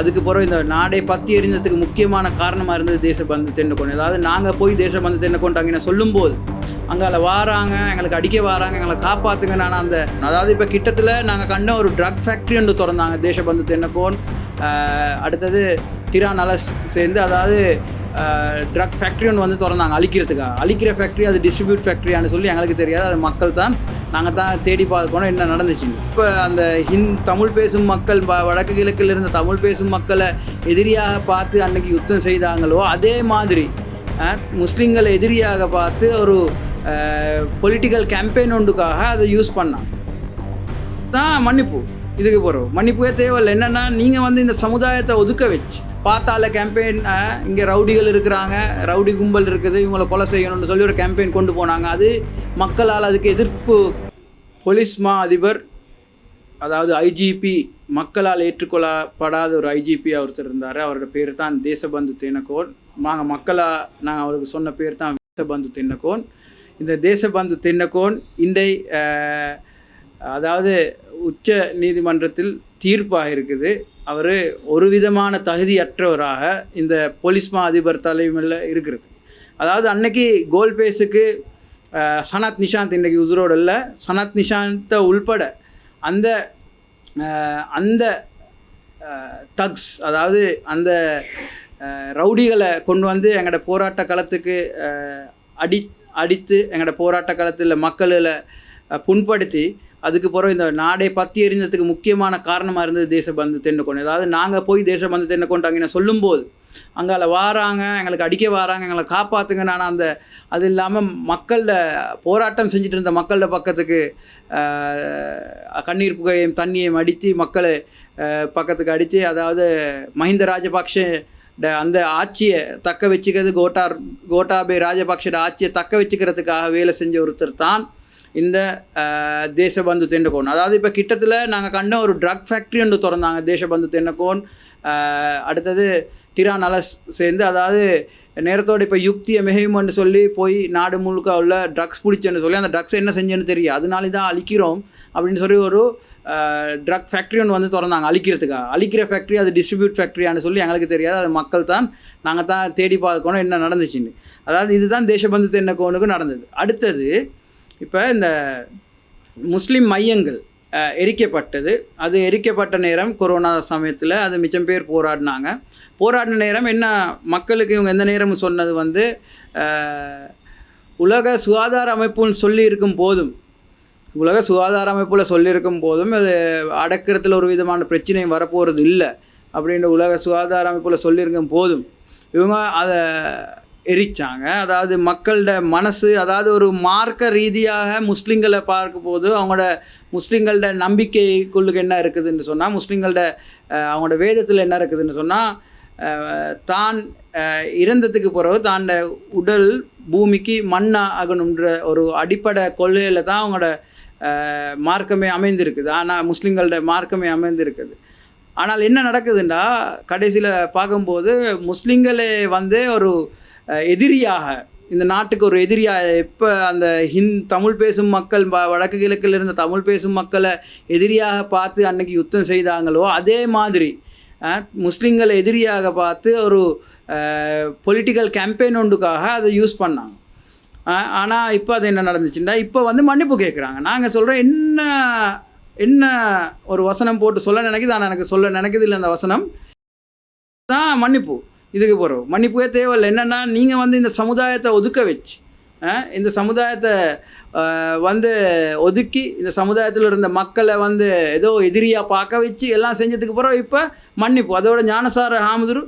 அதுக்கு பிறகு இந்த நாடே பற்றி எறிஞ்சதுக்கு முக்கியமான காரணமாக இருந்தது தேசபந்து தென்னக்கோன். அதாவது நாங்கள் போய் தேசபந்து தென்னக்கோன் அங்கே சொல்லும்போது அங்கால வாராங்க எங்களுக்கு அடிக்க வராங்க எங்களை காப்பாற்றுங்க நான் அந்த அதாவது இப்போ கிட்டத்தில் நாங்கள் கண்ட ஒரு ட்ரக் ஃபேக்ட்ரி ஒன்று திறந்தாங்க தேசபந்து தென்னக்கோன். அடுத்தது அடுத்தது டிரானால சேர்ந்து அதாவது ட்ரக் ஃபேக்ட்ரி ஒன்று வந்து திறந்தாங்க அழிக்கிறதுக்காக. அழிக்கிற ஃபேக்ட்ரி அது டிஸ்ட்ரிபியூட் ஃபேக்ட்ரியான்னு சொல்லி எங்களுக்கு தெரியாது அது மக்கள் தான் நாங்கள் தான் தேடி பார்க்கணும் என்ன நடந்துச்சு. இப்போ அந்த ஹிந் தமிழ் பேசும் மக்கள் வடக்கு கிழக்கில் இருந்த தமிழ் பேசும் மக்களை எதிரியாக பார்த்து அன்னைக்கு யுத்தம் செய்தாங்களோ அதே மாதிரி முஸ்லீம்களை எதிரியாக பார்த்து ஒரு பொலிட்டிக்கல் கேம்பெயின் ஒன்றுக்காக அதை யூஸ் பண்ணான் தான் மன்னிப்பு. இதுக்கு போகிறோம் மன்னிப்பே தேவையில்லை. என்னென்னா நீங்கள் வந்து இந்த சமுதாயத்தை ஒதுக்க வச்சு பார்த்தால கேம்பெயின் இங்கே ரவுடிகள் இருக்கிறாங்க ரவுடி கும்பல் இருக்குது இவங்களை கொலை செய்யணும்னு சொல்லி ஒரு கேம்பெயின் கொண்டு போனாங்க. அது மக்களால் அதுக்கு எதிர்ப்பு போலீஸ் மா அதிபர் அதாவது ஐஜிபி மக்களால் ஏற்றுக்கொள்ளப்படாத ஒரு ஐஜிபி ஒருத்தர் இருந்தார். அவரோட பேர் தான் தேசபந்து தென்னக்கோன் நாங்கள் மக்களாக நாங்கள் அவருக்கு சொன்ன பேர் தான் தேசபந்து தென்னக்கோன் இந்த தேசபந்து தென்னக்கோன் இன்றை அதாவது உச்ச நீதிமன்றத்தில் தீர்ப்பாக இருக்குது. அவர் ஒரு விதமான தகுதியற்றவராக இந்த போலீஸ் மா அதிபர் தலைமையில் இருக்கிறது. அதாவது அன்னைக்கு கோல் பேஸுக்கு சனத் நிஷாந்த் இன்றைக்கி உசுரோடு இல்லை. சனத் நிஷாந்தை உள்பட அந்த அந்த தக்ஸ் அதாவது அந்த ரவுடிகளை கொண்டு வந்து எங்களோட போராட்ட களத்துக்கு அடி அடித்து எங்களோட போராட்ட களத்தில் மக்களை புண்படுத்தி அதுக்கு பிறகு இந்த நாடே பற்றி எறிஞ்சதுக்கு முக்கியமான காரணமாக இருந்தது தேசபந்து தென்னக்கோன் அதாவது நாங்கள் போய் தேசபந்து தென்னக்கோன் அங்கே சொல்லும்போது அங்கால வாராங்க எங்களுக்கு அடிக்க வாராங்க எங்களை காப்பாற்றுங்க நான் அந்த அது இல்லாமல் மக்கள்கிட்ட போராட்டம் செஞ்சுட்டு இருந்த மக்கள்கிட்ட பக்கத்துக்கு கண்ணீர் புகையும் தண்ணியையும் அடித்து மக்களை பக்கத்துக்கு அடித்து அதாவது மஹிந்த ராஜபக்ஷ அந்த ஆட்சியை தக்க வச்சுக்கிறது கோட்டார் கோட்டாபே ராஜபக்ஷோட ஆட்சியை தக்க வச்சுக்கிறதுக்காக வேலை செஞ்ச ஒருத்தர் தான் இந்த தேசபந்து தென்னக்கோன் அதாவது இப்போ கிட்டத்தில் நாங்கள் கண்ட ஒரு ட்ரக் ஃபேக்ட்ரி ஒன்று திறந்தாங்க தேசபந்து தென்னக்கோன் அடுத்தது அடுத்தது டிரானால சேர்ந்து அதாவது நேரத்தோட இப்போ யுக்தியை மிகையும்னு சொல்லி போய் நாடு முழுக்க உள்ள ட்ரக்ஸ் பிடிச்சேன்னு சொல்லி அந்த ட்ரக்ஸ் என்ன செஞ்சேன்னு தெரியும் அதனால தான் அழிக்கிறோம் அப்படின்னு சொல்லி ஒரு ட்ரக் ஃபேக்ட்ரி ஒன்று வந்து திறந்தாங்க அழிக்கிறதுக்காக அழிக்கிற ஃபேக்ட்ரி அது டிஸ்ட்ரிபியூட் ஃபேக்ட்ரியான்னு சொல்லி எங்களுக்கு தெரியாது. அது மக்கள் தான் நாங்கள் தான் தேடி பார்க்கணும் என்ன நடந்துச்சுன்னு. அதாவது இதுதான் தேசபந்து தென்னக்கோனுக்கு நடந்தது. அடுத்தது இப்போ இந்த முஸ்லீம் மையங்கள் எரிக்கப்பட்டது. அது எரிக்கப்பட்ட நேரம் கொரோனா சமயத்தில் அது மிச்சம் பேர் போராடினாங்க. போராடின நேரம் என்ன மக்களுக்கு இவங்க எந்த நேரமும் சொன்னது வந்து உலக சுகாதார அமைப்புன்னு சொல்லி இருக்கும் போதும் உலக சுகாதார அமைப்பில் சொல்லியிருக்கும் போதும் அது அடக்கிறதுல ஒரு விதமான பிரச்சனையும் வரப்போகிறது இல்லை அப்படின்ற உலக சுகாதார அமைப்பில் சொல்லியிருக்கும் போதும் இவங்க அதை எரிச்சாங்க. அதாவது மக்களோட மனசு அதாவது ஒரு மார்க்க ரீதியாக முஸ்லீம்களை பார்க்கும்போது அவங்களோட முஸ்லீம்களோட நம்பிக்கைக்குள்ளுக்கு என்ன இருக்குதுன்னு சொன்னால் முஸ்லீம்களோட அவங்களோட வேதத்தில் என்ன இருக்குதுன்னு சொன்னால் தான் இறந்ததுக்கு பிறகு தான் உடல் பூமிக்கு மண்ணாக ஆகணுன்ற ஒரு அடிப்படை கொள்கையில் தான் அவங்களோட மார்க்கமே அமைந்திருக்குது. ஆனால் முஸ்லீம்களோட மார்க்கமே அமைந்திருக்குது. ஆனால் என்ன நடக்குதுன்னா கடைசியில் பார்க்கும்போது முஸ்லீம்களே வந்து ஒரு எதிரியாக இந்த நாட்டுக்கு ஒரு எதிரியாக எப்போ அந்த ஹிந் தமிழ் பேசும் மக்கள் வ- வடக்கு கிழக்கில் இருந்த தமிழ் பேசும் மக்களை எதிரியாக பார்த்து அன்னைக்கு யுத்தம் செய்தாங்களோ அதே மாதிரி முஸ்லீம்களை எதிரியாக பார்த்து ஒரு பொலிட்டிக்கல் கேம்பெயின் ஒன்றுக்காக அதை யூஸ் பண்ணாங்க. ஆனால் இப்போ அது என்ன நடந்துச்சுன்னா இப்போ வந்து மன்னிப்பு கேட்குறாங்க நாங்கள் சொல்கிறோம் என்ன என்ன ஒரு வசனம் போட்டு சொல்ல நினைக்குது ஆனால் எனக்கு சொல்ல நினைக்குது இல்லை அந்த வசனம். தான் மன்னிப்பு. இதுக்கு போகிறோம் மன்னிப்பே தேவையில்லை. என்னென்னா நீங்கள் வந்து இந்த சமுதாயத்தை ஒதுக்க வச்சு இந்த சமுதாயத்தை வந்து ஒதுக்கி இந்த சமுதாயத்தில் இருந்த மக்களை வந்து ஏதோ எதிரியாக பார்க்க வச்சு எல்லாம் செஞ்சதுக்கு பிறகு இப்போ மன்னிப்பு. அதோட ஞானசார ஹாமுதுரு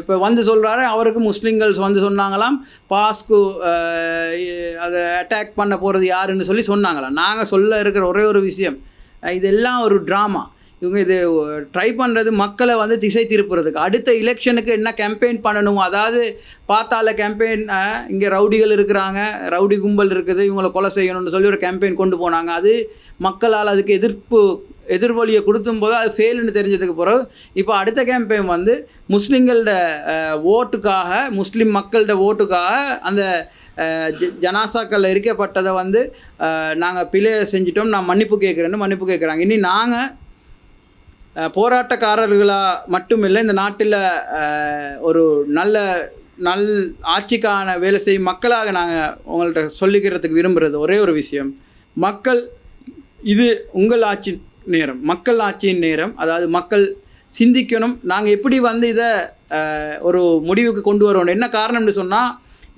இப்போ வந்து சொல்கிறாரு அவருக்கு முஸ்லீம்கள் வந்து சொன்னாங்களாம் பாஸ்கு அதை அட்டாக் பண்ண போகிறது யாருன்னு சொல்லி சொன்னாங்களாம். நாங்கள் சொல்ல இருக்கிற ஒரே ஒரு விஷயம் இதெல்லாம் ஒரு ட்ராமா இவங்க இது ட்ரை பண்ணுறது மக்களை வந்து திசை திருப்புறதுக்கு. அடுத்த எலெக்ஷனுக்கு என்ன கேம்பெயின் பண்ணணும்? அதாவது பார்த்தால கேம்பெயின் இங்கே ரவுடிகள் இருக்கிறாங்க ரவுடி கும்பல் இருக்குது இவங்களை கொலை செய்யணும்னு சொல்லி ஒரு கேம்பெயின் கொண்டு போனாங்க. அது மக்களால் அதுக்கு எதிர்ப்பு எதிர்வலியை கொடுத்தும் போது அது ஃபெயிலுன்னு தெரிஞ்சதுக்கு பிறகு இப்போ அடுத்த கேம்பெயின் வந்து முஸ்லீம்களோட ஓட்டுக்காக முஸ்லீம் மக்களோட ஓட்டுக்காக அந்த ஜனாசாக்கள் எரிக்கப்பட்டதை வந்து நாங்கள் பிழை செஞ்சிட்டோம் நான் மன்னிப்பு கேட்குறேன்னு மன்னிப்பு கேட்குறாங்க. இனி நாங்கள் போராட்டக்காரர்களாக மட்டுமில்லை இந்த நாட்டில் ஒரு நல்ல நல் ஆட்சிக்கான வேலை செய்யும் மக்களாக நாங்கள் உங்கள்கிட்ட சொல்லிக்கிறதுக்கு விரும்புகிறது ஒரே ஒரு விஷயம். மக்கள் இது உங்கள் ஆட்சி நேரம். மக்கள் ஆட்சியின் நேரம். அதாவது மக்கள் சிந்திக்கணும். நாங்கள் எப்படி வந்து இதை ஒரு முடிவுக்கு கொண்டு வரணும் என்ன காரணம்னு சொன்னால்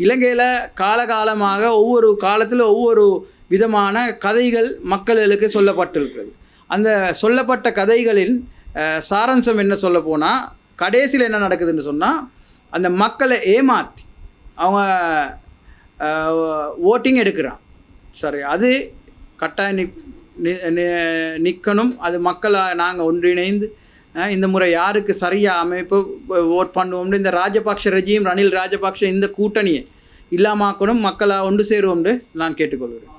இலங்கையில் காலகாலமாக ஒவ்வொரு காலத்தில் ஒவ்வொரு விதமான கதைகள் மக்களுக்கு சொல்லப்பட்டிருக்கிறது. அந்த சொல்லப்பட்ட கதைகளின் சாரம்சம் சாராம்சம் என்ன சொல்ல போனால் கடைசியில் என்ன நடக்குதுன்னு சொன்னால் அந்த மக்களை ஏமாற்றி அவங்க ஓட்டிங் எடுக்கிறான். சரி அது கட்டாயம் நிக் நிற்கணும் அது மக்களாக நாங்கள் ஒன்றிணைந்து இந்த முறை யாருக்கு சரியாக அமைப்பு ஓட் பண்ணுவோம்னு இந்த ராஜபக்ஷ ரெஜியும் ரணில் ராஜபக்ஷ இந்த கூட்டணியை இல்லாமாக்கணும் மக்களை ஒன்று சேருவோம்னு நான் கேட்டுக்கொள்கிறேன்.